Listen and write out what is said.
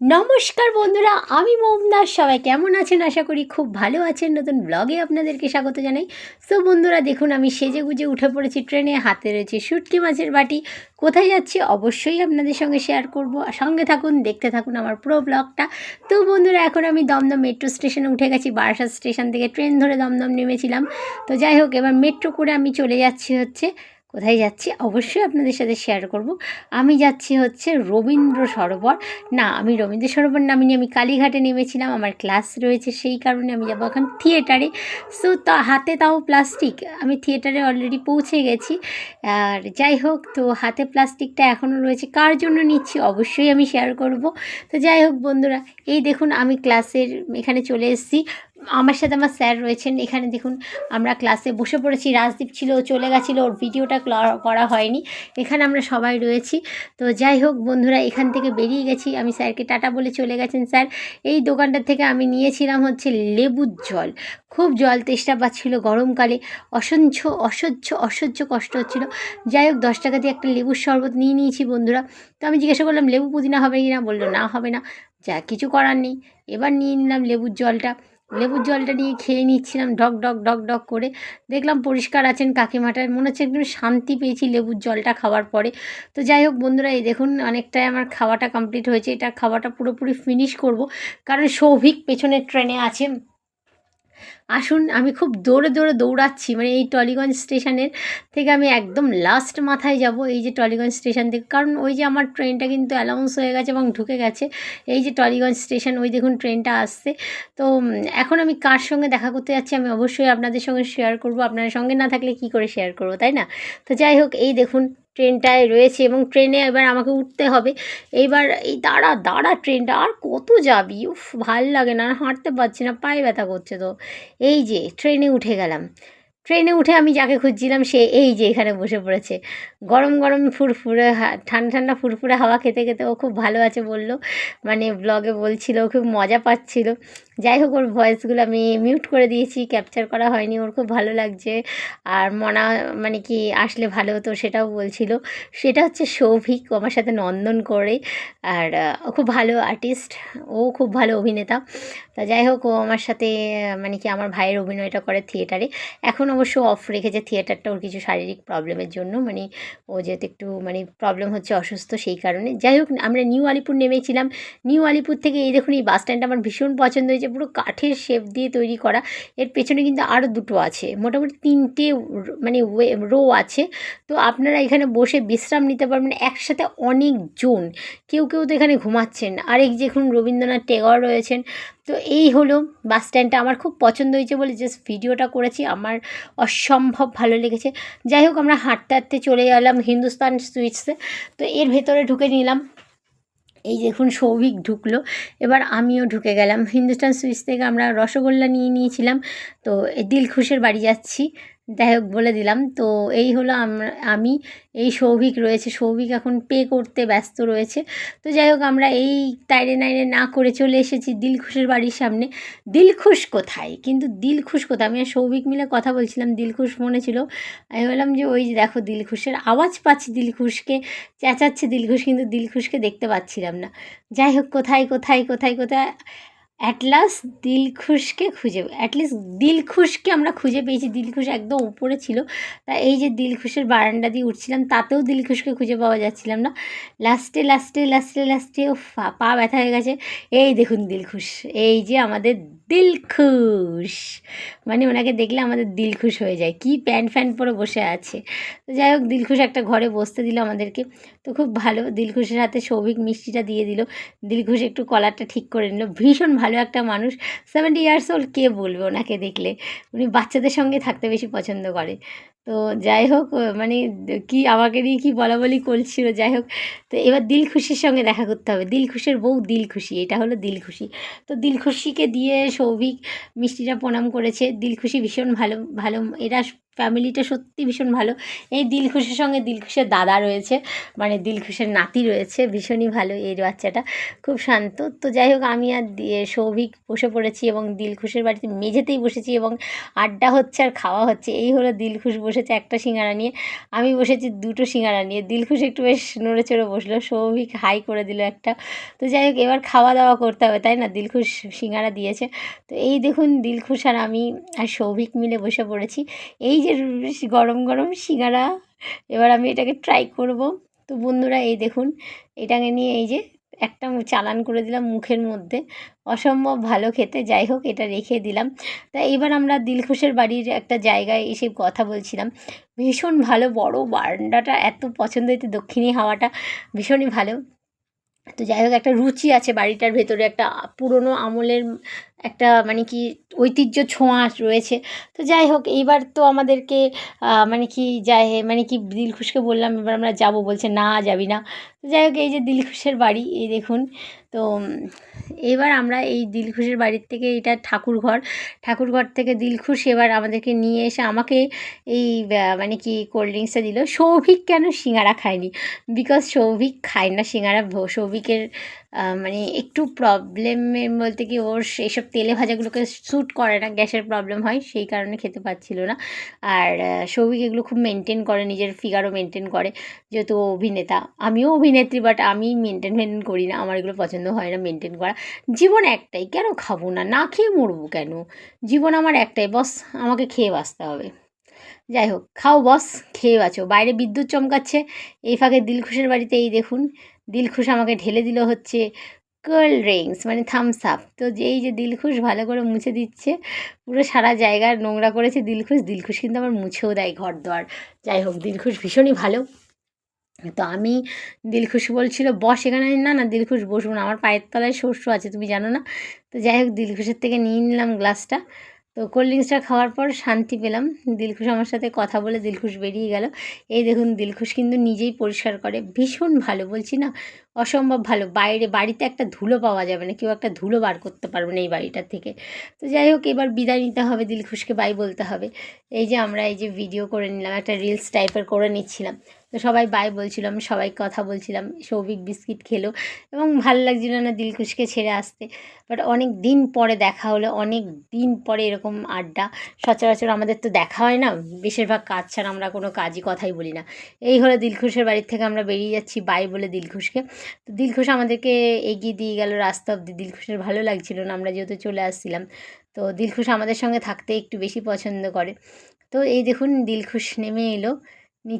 নমস্কার বন্ধুরা, আমি মোমদাস সবাই কেমন আছেন? আশা করি খুব ভালো আছেন। নতুন ব্লগে আপনাদেরকে স্বাগত জানাই। সো বন্ধুরা, দেখুন, আমি সেজে গুজে উঠে পড়েছি ট্রেনে, হাতে রয়েছে শুটকি মাছের বাটি। কোথায় যাচ্ছি অবশ্যই আপনাদের সঙ্গে শেয়ার করব। সঙ্গে থাকুন, দেখতে থাকুন আমার পুরো ব্লগটা তো বন্ধুরা, এখন আমি দমদম মেট্রো স্টেশনে উঠে গেছি। বারাসাত স্টেশন থেকে ট্রেন ধরে দমদম নেমেছিলাম। তো যাই হোক, এবার মেট্রো করে আমি চলে যাচ্ছি হচ্ছে কোথায় যাচ্ছি? অবশ্যই আপনাদের সাথে শেয়ার করব। আমি যাচ্ছি হচ্ছে রবীন্দ্র সরোবর। না, আমি রবীন্দ্র সরোবর নামিনি আমি কালীঘাটে নেমেছিলাম, আমার ক্লাস রয়েছে, সেই কারণে আমি যাব এখন থিয়েটারে সো তা, হাতে তাও প্লাস্টিক আমি থিয়েটারে অলরেডি পৌঁছে গেছি। আর যাই হোক, তো হাতে প্লাস্টিকটা এখনও রয়েছে, কার জন্য নিচ্ছি অবশ্যই আমি শেয়ার করব। তো যাই হোক, বন্ধুরা, এই দেখুন, আমি ক্লাসের এখানে চলে এসেছি। আমার সাথে আমার স্যার রয়েছেন। এখানে দেখুন, আমরা ক্লাসে বসে পড়েছি। রাজদীপ ছিল, চলে গেছিল, ওর ভিডিওটা করা হয়নি। এখানে আমরা সবাই রয়েছি। তো যাই হোক বন্ধুরা, এখান থেকে বেরিয়ে গেছি। আমি স্যারকে টাটা বলে চলে গেছেন স্যার। এই দোকানটা থেকে আমি নিয়েছিলাম হচ্ছে লেবুর জল। খুব জল তেষ্টা পাচ্ছিল গরমকালে। অসহ্য অসহ্য অসহ্য কষ্ট হচ্ছিল। যাই হোক, দশ টাকা দিয়ে একটা লেবুর শরবত নিয়ে নিয়েছি বন্ধুরা। তো আমি জিজ্ঞাসা করলাম, লেবু পুদিনা হবে কি না? বলল, না, হবে না। যা কিছু করার নেই। এবার নিয়ে নিলাম লেবুর জলটা। লেবুর জলটা নিয়ে খেয়ে নিচ্ছিলাম ডক ঢক ডক ডক করে। দেখলাম পরিষ্কার আছেন কাকিমাটায় মনে হচ্ছে একদম শান্তি পেয়েছি লেবুর জলটা খাওয়ার পরে। তো যাই হোক বন্ধুরা, এই দেখুন অনেকটাই আমার খাওয়াটা কমপ্লিট হয়েছে। এটা খাওয়াটা পুরোপুরি ফিনিশ করব, কারণ সৌভিক পেছনের ট্রেনে আছে। আসুন, আমি খুব দৌড়ে দৌড়ে দৌড়াচ্ছি মানে এই টলিগঞ্জ স্টেশনের থেকে আমি একদম লাস্ট মাথায় যাব, এই যে টলিগঞ্জ স্টেশন থেকে। কারণ ওই যে আমার ট্রেনটা কিন্তু অ্যালাউন্স হয়ে গেছে এবং ঢুকে গেছে, এই যে টলিগঞ্জ স্টেশন, ওই দেখুন ট্রেনটা আসছে। তো এখন আমি কার সঙ্গে দেখা করতে যাচ্ছি আমি অবশ্যই আপনাদের সঙ্গে শেয়ার করব, আপনার সঙ্গে না থাকলে কি করে শেয়ার করব, তাই না? তো যাই হোক, এই দেখুন ট্রেনটায় রয়েছে এবং ট্রেনে এবার আমাকে উঠতে হবে। এইবার এই দাঁড়া দাঁড়া ট্রেনটা, আর কত যাবি? উফ, ভালো লাগে না হাঁটতে পারছি না, পায়ে ব্যথা করছে তো। এই যে, ট্রেনে উঠে গেলাম। ট্রেনে উঠে আমি যাকে খুঁজছিলাম, সে এই যে, এখানে বসে পড়েছে। গরম গরম ফুরফুরে ঠান্ডা ঠান্ডা ফুরফুরে হাওয়া খেতে খেতে ও খুব ভালো আছে বলল। মানে ব্লগে বলছিল, খুব মজা পাচ্ছিল। যাই হোক, ওর ভয়েসগুলো আমি মিউট করে দিয়েছি ক্যাপচার করা হয়নি, ওর খুব ভালো লাগছে। আর মনা মানে কি, আসলে ভালো হতো সেটাও বলছিল। সেটা হচ্ছে সৌভিক আমার সাথে নন্দন করে। আর খুব ভালো আর্টিস্ট ও খুব ভালো অভিনেতা। তা যাই হোক, ও আমার সাথে মানে কি, আমার ভাইয়ের অভিনয়টা করে থিয়েটারে এখন অবশ্য অফ রেখেছে থিয়েটারটা ওর কিছু শারীরিক প্রবলেমের জন্য। মানে ও যেহেতু একটু মানে প্রবলেম হচ্ছে অসুস্থ সেই কারণে। যাই হোক, আমরা নিউ আলিপুর নেমেছিলাম। নিউ আলিপুর থেকে এই দেখুন, এই বাস স্ট্যান্ডটা আমার ভীষণ পছন্দ হয়েছে। পুরো কাঠের শেপ দিয়ে তৈরি করা। এর পেছনে কিন্তু আরও দুটো আছে। মোটামুটি তিনটে মানে রো আছে। তো আপনারা এখানে বসে বিশ্রাম নিতে পারবেন একসাথে অনেক জন। কেউ কেউ তো এখানে ঘুমাচ্ছেন। আরেক দেখুন রবীন্দ্রনাথ টেগর রয়েছেন। তো এই হলো বাস স্ট্যান্ডটা। আমার খুব পছন্দ হয়েছে বলে জাস্ট ভিডিওটা করেছি। আমার অসম্ভব ভালো লেগেছে। যাই হোক, আমরা হাঁটতে হাঁটতে চলে গেলাম হিন্দুস্তান সুইটসে তো এর ভেতরে ঢুকে নিলাম। এই দেখুন সৌভিক ঢুকলো, এবার আমিও ঢুকে গেলাম। হিন্দুস্তান সুইচ থেকে আমরা রসগোল্লা নিয়ে নিয়েছিলাম। তো দিলখুশের বাড়ি যাচ্ছি। যাই হোক বলে দিলাম। তো এই হলো আমরা, আমি, এই সৌভিক রয়েছে। সৌভিক এখন পে করতে ব্যস্ত রয়েছে। তো যাই হোক, আমরা এই তাইরে নাইরে না করে চলে এসেছি দিলখুশের বাড়ির সামনে। দিলখুশ কোথায়? কিন্তু দিলখুশ কোথায়? আমি সৌভিক মিলে কথা বলছিলাম, দিলখুশ মনে ছিল। আমি বললাম যে, ওই যে দেখো দিলখুশের আওয়াজ পাচ্ছি দিলখুশকে, চেঁচাচ্ছে দিলখুশ, কিন্তু দিলখুশকে দেখতে পাচ্ছিলাম না। যাই হোক, কোথায় কোথায় কোথায় কোথায় অ্যাটলাস্ট দিলখুশকে খুঁজে অ্যাটলিস্ট দিলখুশকে আমরা খুঁজে পেয়েছি। দিলখুশ একদম উপরে ছিল। তা এই যে দিলখুশের বারান্দা দিয়ে উঠছিলাম, তাতেও দিলখুশকে খুঁজে পাওয়া যাচ্ছিলাম না। লাস্টে লাস্টে লাস্টে লাস্টে ও পা ব্যথা হয়ে গেছে। এই দেখুন দিলখুশ, এই যে আমাদের দিলখুশ। মানে ওনাকে দেখলে আমাদের দিল খুশ হয়ে যায়। কি প্যান্ট ফ্যান্ট পরে বসে আছে। তো যাই হোক, দিলখুশ একটা ঘরে বসতে দিল আমাদেরকে। তো খুব ভালো, দিলখুশের হাতে সৌভিক মিষ্টিটা দিয়ে দিল। দিলখুশ একটু কলারটা ঠিক করে নিল। ভীষণ ভালো একটা মানুষ সেভেন্টি ইয়ার্স ওল্ড কে বলবে ওনাকে দেখলে? উনি বাচ্চাদের সঙ্গে থাকতে বেশি পছন্দ করে। তো যাই হোক মানে কি আমাকে নিয়ে কী বলা বলি করছিল, যাই হোক। তো এবার দিল খুশির সঙ্গে দেখা করতে হবে। দিল খুশির বউ দিল খুশি, এটা হলো দিল খুশি। তো দিল খুশিকে দিয়ে সৌভিক মিষ্টিটা প্রণাম করেছে। দিল খুশি ভীষণ ভালো ভালো, এরা ফ্যামিলিটা সত্যি ভীষণ ভালো। এই দিলখুশের সঙ্গে দিল দিলখুশের দাদা রয়েছে মানে দিল দিলখুশের নাতি রয়েছে, ভীষণই ভালো এই বাচ্চাটা। খুব শান্ত। তো যাই হোক, আমি আর সৌভিক বসে পড়েছি এবং দিল দিলখুশের বাড়িতে মেঝেতেই বসেছি এবং আড্ডা হচ্ছে আর খাওয়া হচ্ছে। এই হলো দিলখুশ বসেছে একটা সিঙ্গারা নিয়ে। আমি বসেছি দুটো সিঙ্গারা নিয়ে। দিলখুশ একটু বেশ নড়ে চড়ে বসল। সৌভিক হাই করে দিল একটা। তো যাই হোক, এবার খাওয়া দাওয়া করতে হবে, তাই না? দিলখুশ সিঙ্গারা দিয়েছে। তো এই দেখুন, দিলখুশ আর আমি আর সৌভিক মিলে বসে পড়েছি। এই যে গরম গরম সিঙ্গারা, এবার আমি এটাকে ট্রাই করব। তো বন্ধুরা, এই দেখুন, এটাকে নিয়ে এই যে একটা চালান করে দিলাম মুখের মধ্যে। অসম্ভব ভালো খেতে, যাই হোক এটা রেখে দিলাম। তা এবার আমরা দিলখুশের বাড়ির একটা জায়গায় এসে কথা বলছিলাম। ভীষণ ভালো, বড় বারান্ডাটা এত পছন্দ হয়েছে দক্ষিণী হাওয়াটা, ভীষণই ভালো। তো যাই হোক একটা রুচি আছে বাড়িটার ভেতরে, একটা পুরনো আমলের একটা মানে কি ঐতিহ্য ছোঁয়া রয়েছে। তো যাই হোক, এইবার তো আমাদেরকে মানে কি যাই মানে কি দিলখুশকে বললাম, এবার আমরা যাব, বলছে না, যাবি না। তো যাই হোক, এই যে দিলখুশের বাড়ি, এই দেখুন, তো এবার আমরা এই দিলখুশের বাড়ির থেকে, এটা ঠাকুর ঘর ঠাকুর ঘর থেকে দিলখুশ এবার আমাদেরকে নিয়ে এসে আমাকে এই মানে কি কোল্ড ড্রিঙ্কসটা দিল। সৌভিক কেন সিঙ্গারা খায়নি? বিকজ সৌভিক খায় না সিঙ্গারা সৌভিকের মানে একটু প্রবলেমের বলতে কি ওর এইসব তেলে ভাজাগুলোকে স্যুট করে না, গ্যাসের প্রবলেম হয়, সেই কারণে খেতে পাচ্ছিল না। আর সৌভিক এগুলো খুব মেনটেন করে, নিজের ফিগারও মেনটেন করে, যেহেতু অভিনেতা। আমিও অভিনেত্রী বাট আমি মেনটেন মেনটেন করি না। আমার এগুলো পছন্দ হয় না মেনটেন করা। জীবন একটাই, কেন খাব না? না খেয়ে মরবো কেন? জীবন আমার একটাই বস আমাকে খেয়ে বাঁচতে হবে। যাই হোক, খাও বস খেয়ে বাঁচো। বাইরে বিদ্যুৎ চমকাচ্ছে, এই ফাঁকে দিলখুশের বাড়িতে এই দেখুন, দিলখুশ আমাকে ঢেলে দিল হচ্ছে কোল্ড ড্রিঙ্কস মানে থামস আপ তো যেই যে দিলখুশ ভালো করে মুছে দিচ্ছে, পুরো সারা জায়গার নোংরা করেছে দিলখুশ। দিলখুশ কিন্তু আবার মুছেও দেয় ঘর দোয়ার যাই হোক, দিলখুশ ভীষণই ভালো। তো আমি দিলখুশ বলছিল, বস এখানে, না না, দিলখুশ বসবো না, আমার পায়ের তলায় শস্য আছে, তুমি জানো না? তো যাই হোক, দিলখুশের থেকে নিয়ে নিলাম গ্লাসটা তো কোল্ড ড্রিঙ্কসটা খাওয়ার পর শান্তি পেলাম। দিলখুশ আমার সাথে কথা বলে দিলখুশ বেরিয়ে গেল। এই দেখুন, দিলখুশ কিন্তু নিজেই পরিষ্কার করে। ভীষণ ভালো, বলছি না, অসম্ভব ভালো। বাইরে, বাড়িতে একটা ধুলো পাওয়া যাবে না, কেউ একটা ধুলো বার করতে পারবে না এই বাড়িটার থেকে। তো যাই হোক, এবার বিদায় নিতে হবে দিলখুশকে বাই বলতে হবে। এই যে আমরা এই যে ভিডিও করে নিলাম, একটা রিলস টাইপের করে নিচ্ছিলাম। তো সবাই বাই বলছিলাম সবাই কথা বলছিলাম, সৌভিক বিস্কিট খেলো এবং ভালো লাগছিল না দিলখুশকে ছেড়ে আসতে। বাট অনেক দিন পরে দেখা হলো, অনেক দিন পরে এরকম আড্ডা। সচরাচর আমাদের তো দেখা হয় না, বেশিরভাগ কাজ ছাড়া আমরা কোনো কাজই কথাই বলি না। এই হলো দিলখুশের বাড়ির থেকে আমরা বেরিয়ে যাচ্ছি বাই বলে দিলখুশকে তো দিলখুশ আমাদেরকে এগিয়ে দিয়ে গেল রাস্তা অব্দি দিলখুশের ভালো লাগছিল না, আমরা যেহেতু চলে আসছিলাম। তো দিলখুশ আমাদের সঙ্গে থাকতে একটু বেশি পছন্দ করে। তো এই দেখুন দিলখুশ নেমে এলো, নিচে